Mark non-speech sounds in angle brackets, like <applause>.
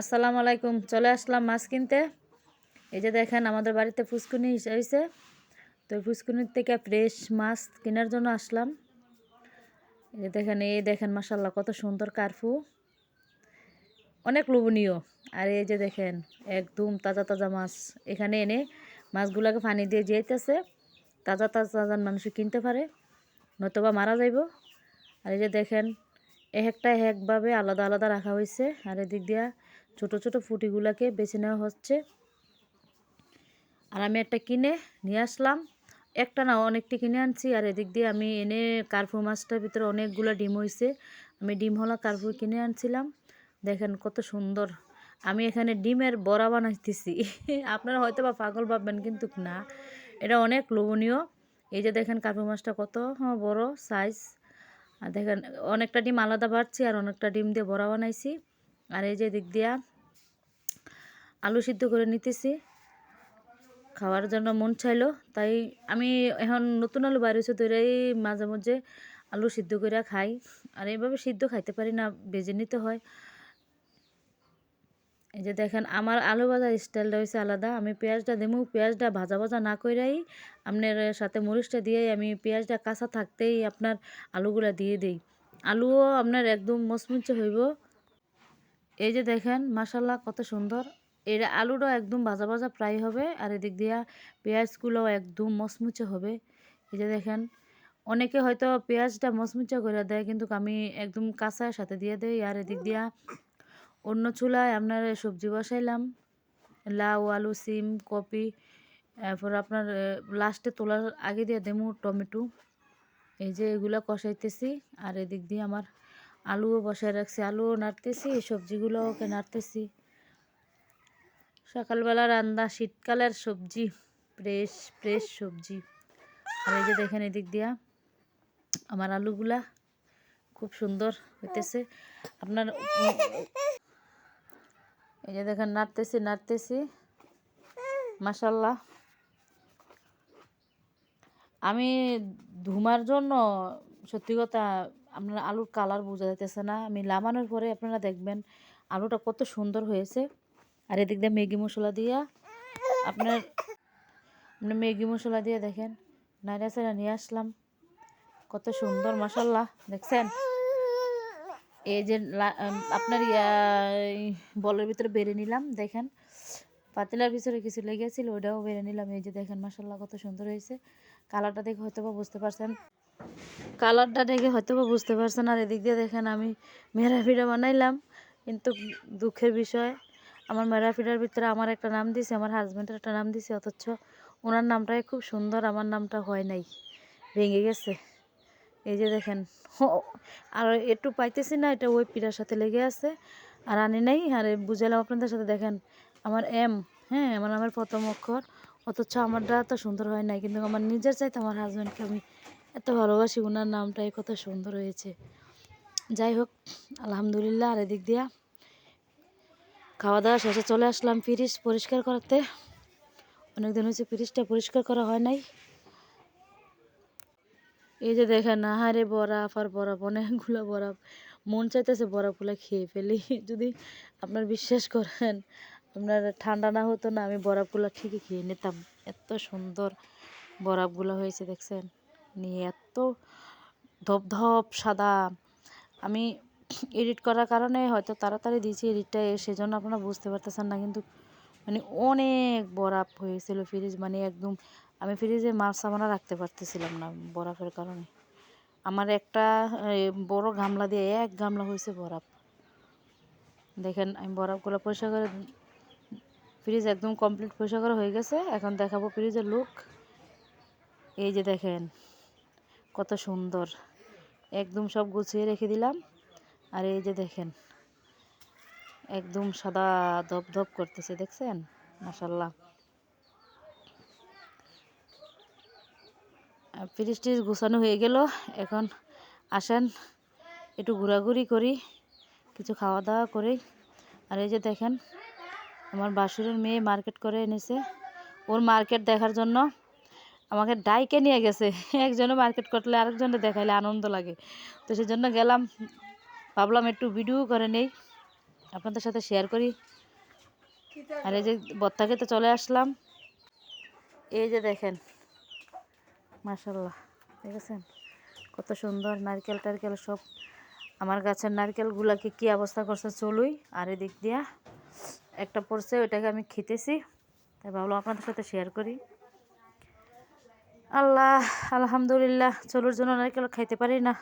আসসালামু আলাইকুম। চলে আসলাম মাছ কিনতে। এই যে দেখেন, আমাদের বাড়িতে ফুসকুনি হয়েছে তো ফুসকুনির থেকে ফ্রেশ মাছ কেনার জন্য আসলাম। এই যে দেখেন, এই দেখেন মাসাল্লাহ কত সুন্দর কারফু অনেক লোভনীয়। আর এই যে দেখেন, একদম তাজা তাজা মাছ এখানে এনে মাছগুলোকে পানি দিয়ে যেতেছে। তাজা তাজা তাজা মানুষ কিনতে পারে, নতুবা মারা যাইব। আর এই যে দেখেন, এক একটা একভাবে আলাদা আলাদা রাখা হয়েছে আর এদিক দিয়া ছোট ছোট ফুটিগুলাকে বেছে নেওয়া হচ্ছে। আর আমি একটা কিনে নিয়ে আসলাম। একটা না অনেকটি কিনে আনছি। আর এদিক দিয়ে আমি এনে কার্ফু মাছটার ভিতরে অনেকগুলো ডিম হয়েছে আমি ডিম হলা কার্ফু কিনে আনছিলাম। দেখেন কত সুন্দর। আমি এখানে ডিমের বড়া বানাইতেছি। <laughs> আপনারা হয়তো বা পাগল ভাববেন কিন্তু না। এটা অনেক লোভনীয়। এই যে দেখেন কার্পু মাছটা কত হ্যাঁ, বড় সাইজ আর দেখেন অনেকটা ডিম আলাদা বাড়ছি আর অনেকটা ডিম দিয়ে বড়া বানাইছি। আর এই যে দিক দিয়া আলু সিদ্ধ করে নিতেছি। খাওয়ার জন্য মন চাইলো, তাই আমি এখন নতুন আলু বাইরেছে ধরেই মাঝে মাঝে আলু সিদ্ধ করে খাই। আর এইভাবে সিদ্ধ খাইতে পারি না, বেজে নিতে হয়। এই যে দেখেন, আমার আলু ভাজার স্টাইলটা হয়েছে আলাদা। আমি পেঁয়াজটা দেবো পেঁয়াজটা ভাজা ভাজা না কইরাই আপনার সাথে মরিচটা দিয়েই আমি পেঁয়াজটা কাঁচা থাকতেই আপনার আলুগুলা দিয়ে দিই। আলুও আপনার একদম মচমুচে হইব। এই যে দেখেন মাসাল্লাহ কত সুন্দর। এর আলুটাও একদম ভাজা ভাজা ফ্রাই হবে। আর এদিক দিয়া পেঁয়াজগুলোও একদম মচমুচে হবে। এই যে দেখেন, অনেকে হয়তো পেঁয়াজটা মচমুচে করে দেয়, কিন্তু আমি একদম কাঁচার সাথে দিয়ে দেই। আর এদিক দিয়া অন্য চুলায় আপনার সবজি বসাইলাম। লাউ, আলু, সিম, কপি, এরপর আপনার লাস্টে তোলার আগে দিয়ে দেবো টমেটো। এই যে এগুলো কষাইতেছি। আর এদিক দিয়ে আমার আলুও বসায় রাখছি। আলুও নাড়তেছি সবজিগুলো ওকে নাড়তেছি। সকালবেলা রান্না, শীতকালের সবজি, ফ্রেশ ফ্রেশ সবজি। আর এই যে দেখেন এদিক দিয়া আমার আলুগুলা খুব সুন্দর হইতেছে। আপনার এই যে দেখেন নাড়তেছি নাড়তেছি। মাসাল্লাহ আমি ধুমার জন্য সত্যি কথা আপনার আলুর কালার বোঝা যাইতেছে না। আমি লামানোর পরে আপনারা দেখবেন আলুটা কত সুন্দর হয়েছে। আর এদিক দিয়ে ম্যাগি মশলা দিয়া, আপনার আপনার ম্যাগি মশলা দিয়ে দেখেন, নাইরা সেরা নিয়ে আসলাম। কত সুন্দর মশাল্লা দেখছেন? এই যে আপনার বলের ভিতরে বেড়ে নিলাম, দেখেন। পাতিলার ভিতরে কিছু লেগেছিল ওটাও বেড়ে নিলাম। এই যে দেখেন মাসাল্লাহ কত সুন্দর হয়েছে। কালারটা দেখে হয়তো বা বুঝতে পারছেন। কালারটা দেখে হয়তো বা বুঝতে পারছেন। আর এদিক দিয়ে দেখেন, আমি মেরা ফিরা বানাইলাম। কিন্তু দুঃখের বিষয় আমার মেরা ফিরার ভিতরে আমার একটা নাম দিছে, আমার হাজব্যান্ডের একটা নাম দিছে, অথচ ওনার নামটাই খুব সুন্দর, আমার নামটা হয় নাই। ভেঙে গেছে। এই যে দেখেন আর একটু পাইতেছি না, এটা ওই পিঠার সাথে লেগে আছে। আর আনি নাই, আর বুঝালাম আপনাদের সাথে, দেখেন, আমার এম হ্যাঁ আমার নামের প্রথম অক্ষর, অথচ আমারটা এত সুন্দর হয় নাই, কিন্তু আমার নিজের চাইতে আমার হাজব্যান্ডকে আমি এত ভালোবাসি, ওনার নামটাই কত সুন্দর হয়েছে। যাই হোক, আলহামদুলিল্লাহ, আর এদিক দিয়া খাওয়া দাওয়া শেষে চলে আসলাম ফ্রিজ পরিষ্কার করতে। অনেকদিন হয়েছে ফ্রিজটা পরিষ্কার করা হয় নাই। এই যে দেখেন আহারে বরফ আর বরফ, অনেকগুলো বরফ। মন চাইতেছে বরফগুলো খেয়ে ফেলি। যদি আপনার বিশ্বাস করেন, আপনার ঠান্ডা না হতো না, আমি বরফগুলো ঠিকই খেয়ে নিতাম। এত সুন্দর বরফগুলো হয়েছে, দেখছেন? নিয়ে এত ধপ সাদা। আমি এডিট করার কারণে হয়তো তাড়াতাড়ি দিয়েছি এডিটটা সেজন্য আপনারা বুঝতে পারতেছেন না কিন্তু মানে অনেক বরফ হয়েছিল ফ্রিজ মানে একদম আমি ফ্রিজে মাছ সামানা রাখতে পারতেছিলাম না বরফের কারণে। আমার একটা বড় গামলা দিয়ে এক গামলা হয়েছে বরফ। দেখেন, আমি বরফগুলো পরিষ্কার করে ফ্রিজ একদম কমপ্লিট পরিষ্কার করা হয়ে গেছে। এখন দেখাবো ফ্রিজের লুক। এই যে দেখেন, কত সুন্দর। একদম সব গুছিয়ে রেখে দিলাম। আর এই যে দেখেন, একদম সাদা ধপ ধপ করতেছে, দেখছেন? মাসাল্লাহ ফ্রিজ টিজ গুছানো হয়ে গেল। এখন আসেন, একটু ঘোরাঘুরি করি, কিছু খাওয়া দাওয়া করি। আর এই যে দেখেন, আমার বাসুরের মেয়ে মার্কেট করে এনেছে। ওর মার্কেট দেখার জন্য আমাকে ডাইকে নিয়ে গেছে। <laughs> একজনে মার্কেট করলে আরেকজনে দেখাইলে আনন্দ লাগে। তো সেই জন্য গেলাম ভাবলাম একটু ভিডিও করে নেই। আপনাদের সাথে শেয়ার করি। আর এই যে বত্তাকে তো চলে আসলাম। এই যে দেখেন মাশাল্লাহ দেখেছেন? কত সুন্দর নারকেল টারকেল সব। আমার গাছের নারকেলগুলাকে কি অবস্থা করছে চলুই। আর এদিক দিয়া একটা পড়ছে, ওইটাকে আমি খেতেছি। তাই ভাবলাম আপনাদের সাথে শেয়ার করি। আল্লাহ, আলহামদুলিল্লাহ, চলুর জন্য নারকেল খাইতে পারি না।